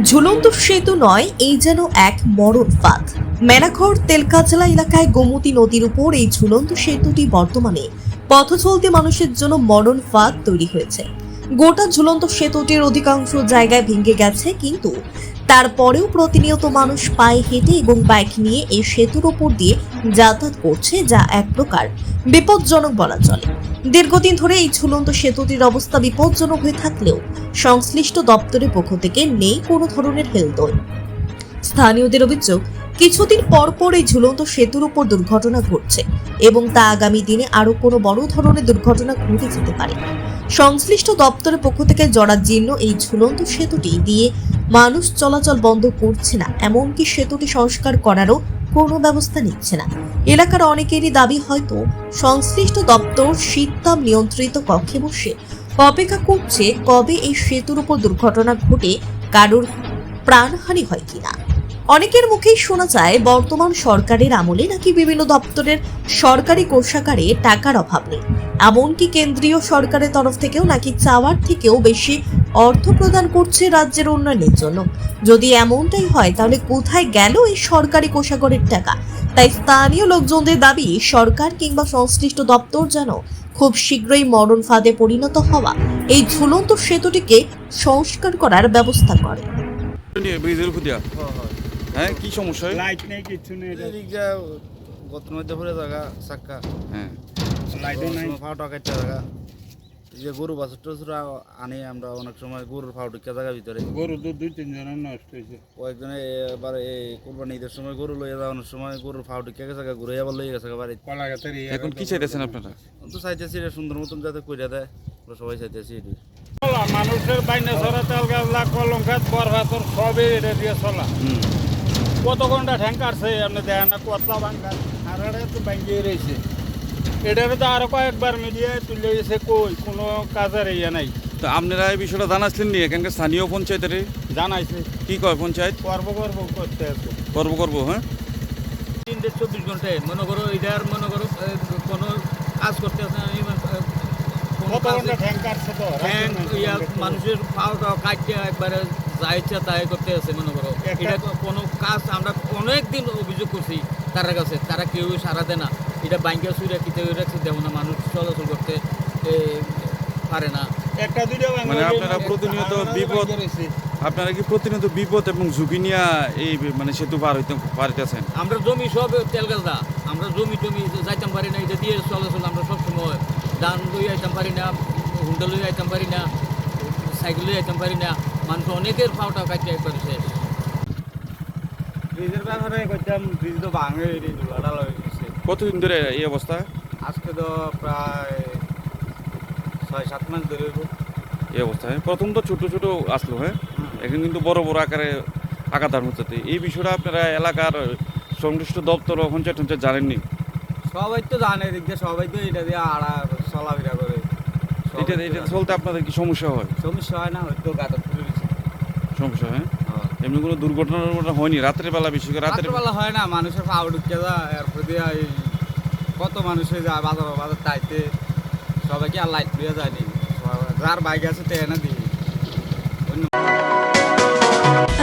ঝুলন্ত সেতু নয়, এই যেন এক মরণ ফাঁদ। মেনাঘর তেলকাজলা এলাকায় গোমতী নদীর উপর এই ঝুলন্ত সেতুটি বর্তমানে পথ চলতি মানুষের জন্য মরণ ফাঁদ তৈরি হয়েছে। গোটা ঝুলন্ত সেতুটির অধিকাংশ জায়গায় ভেঙে গেছে, কিন্তু তারপরেও প্রতিনিয়ত মানুষ পায়ে হেঁটে এবং বাইক নিয়ে এই সেতুর উপর দিয়ে যাতায়াত করছে যা এক প্রকার বিপজ্জনক বলা চলে। দীর্ঘদিন ধরে এই ঝুলন্ত সেতুটির অবস্থা বিপজ্জনক হয়ে থাকলেও সংশ্লিষ্ট দপ্তরের পক্ষ থেকে নেই কোনো ধরনের হেলদোল। স্থানীয়দের অভিযোগ, কিছুদিন পর পর এই ঝুলন্ত সেতুর উপর দুর্ঘটনা ঘটছে এবং তা আগামী দিনে আরও কোনো বড় ধরনের দুর্ঘটনা ঘটে যেতে পারে। সংশ্লিষ্ট দপ্তরের পক্ষ থেকে জরাজীর্ণ এই ঝুলন্ত সেতুটি দিয়ে মানুষ চলাচল বন্ধ করছে না, এমনকি সেতুটি সংস্কার করারও কোনো ব্যবস্থা নিচ্ছে না। এলাকার অনেকেরই দাবি হয়তো সংশ্লিষ্ট দপ্তর শীততাপ নিয়ন্ত্রিত কক্ষে বসে অপেক্ষা করছে কবে এই সেতুর উপর দুর্ঘটনা ঘটে, কারোর প্রাণহানি হয় কিনা। অনেকের মুখেই শোনা যায়, বর্তমান সরকারের আমলে নাকি বিভিন্ন দপ্তরের সরকারি কোষাগারে টাকার অভাব নেই। এমনকি কেন্দ্রীয় সরকারের তরফ থেকেও নাকি চাওয়ার থেকেও বেশি অর্থ প্রদান করছে রাজ্যের উন্নয়নের জন্য। যদি এমনটাই হয়, তাহলে কোথায় গেল এই সরকারি কোষাগারের টাকা? তাই স্থানীয় লোকজনদের দাবি, সরকার কিংবা সংশ্লিষ্ট দপ্তর যেন খুব শীঘ্রই মরণ ফাঁদে পরিণত হওয়া, এই ঝুলন্ত সেতুটিকে সংস্কার করার ব্যবস্থা করে। ব্রিজের দিয়া হ্যাঁ কি সমস্যা? হয়? লাইট নেই কিচ্ছু নেই। এদিকে গতর মধ্যে পড়ে থাকা চাক্কা হ্যাঁ। লাইটও নাই। ফাউটা কাটতে থাকা। যে গরু বাছুর টছুর আনি আমরা অনেক সময় গরুর ফাউ ঢুকে থাকা ভিতরে। গরু তো দুই তিনজনের নষ্ট হয়েছে। কয়েকজনে এবার এই কোরবানি ঈদের সময় গরু লইয়া যাওয়ানোর সময় গরুর ফাউ ঢুকে গেছে ঘুরে আবার লইয়া গেছে বাড়ি কলা গাছের ইয়ে এখন কি চাইতেছেন আপনারা? তো চাইতেছি এটা সুন্দর মতন যাতে কইরা দেয়। আমরা সবাই চাইতেছি এটি। চলা মানুষের বাইনা ছড়া তেল গাছলা কলম গাছ বরভাতর সবই এটা দিয়ে চলা। হুম কত ঘণ্টা ঠ্যাং কাটছে আপনি দেখেন না কতলা ভাঙ্গা আর এটা তো ভাঙ্গিয়ে রয়েছে। এটারে তো আরও কয়েকবার মিডিয়ায় তুলে গেছে কই? কোনো কাজের ইয়ে নাই। তো আপনারা এই বিষয়টা জানাচ্ছিলেন নি? এখানকার স্থানীয় পঞ্চায়েতের? জানাইছে। কি কয় পঞ্চায়েত? করব করব করতে আছে। করব করব হ্যাঁ? তিন থেকে চব্বিশ ঘন্টায় মনে করো এটার মনে করো কোনো কাজ করতে ইয়া মানুষের পাওটা কাটতে একবারে যা ইচ্ছা তাই করতে আছে মনে করো। এটা কোনো কাজ আমরা অনেক দিন অভিযোগ করছি তার কাছে তারা কেউ সারা দেয় না। এটা ব্যাংকে সুইরা কিতে রাখছে দেব না মানুষ চলাচল করতে পারে না। একটা দুইটা মানে আপনারা প্রতিনিয়ত বিপদ আপনারা কি প্রতিনিয়ত বিপদ এবং ঝুঁকি নিয়ে এই মানে সেতু পার হইতে পারিতেছেন আমরা জমি সব তেল গাছ দা। আমরা জমি টমি যাইতাম পারি না এটা দিয়ে চলাচল আমরা সবসময় ধান লই আইতাম পারি না হুন্ডা লই আইতাম পারি না সাইকেল লই আইতাম পারি না। মানুষ অনেকের পাওটা কাটতে একবার শেষ ব্রিজের ব্যাপারে করতাম ব্রিজ তো ভাঙে কতদিন ধরে এই অবস্থা? আজকে তো প্রায় ছয় সাত মাস ধরে এই অবস্থা হ্যাঁ? প্রথম তো ছোট ছোট আসলো হ্যাঁ? এখন কিন্তু বড় বড় আকারে আকার হচ্ছে এই বিষয়টা আপনারা এলাকার সংশ্লিষ্ট দপ্তর ও পঞ্চায়েত জানেননি? সবাই তো জানে এদিক দিয়ে সবাই তো এটা দিয়ে আড়া চলাফেরা করে। এটা এটা চলতে আপনাদের কি সমস্যা হয়? সমস্যা হয় না হয়তো গাঁদা সমস্যা হয়? এমনি কোনো দুর্ঘটনা টুর্ঘটনা হয়নি? রাত্রের বেলা বেশি করে রাত্রে রাত্রেবেলা হয় না মানুষের পাও ঢুকে যায় এরপর দিয়ে এই কত মানুষে যায় বাজার বাজার তাইতে সবাইকে আর লাইট দিয়ে যায়নি যার বাইক আছে তে এনে দিই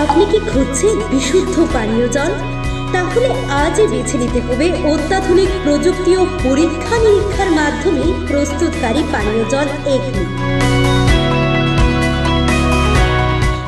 আপনি কি খুঁজছেন বিশুদ্ধ পানীয় জল? তাহলে আজই বেছে নিতে হবে অত্যাধুনিক প্রযুক্তি ও পরীক্ষা নিরীক্ষার মাধ্যমে প্রস্তুতকারী পানীয় জল এগনি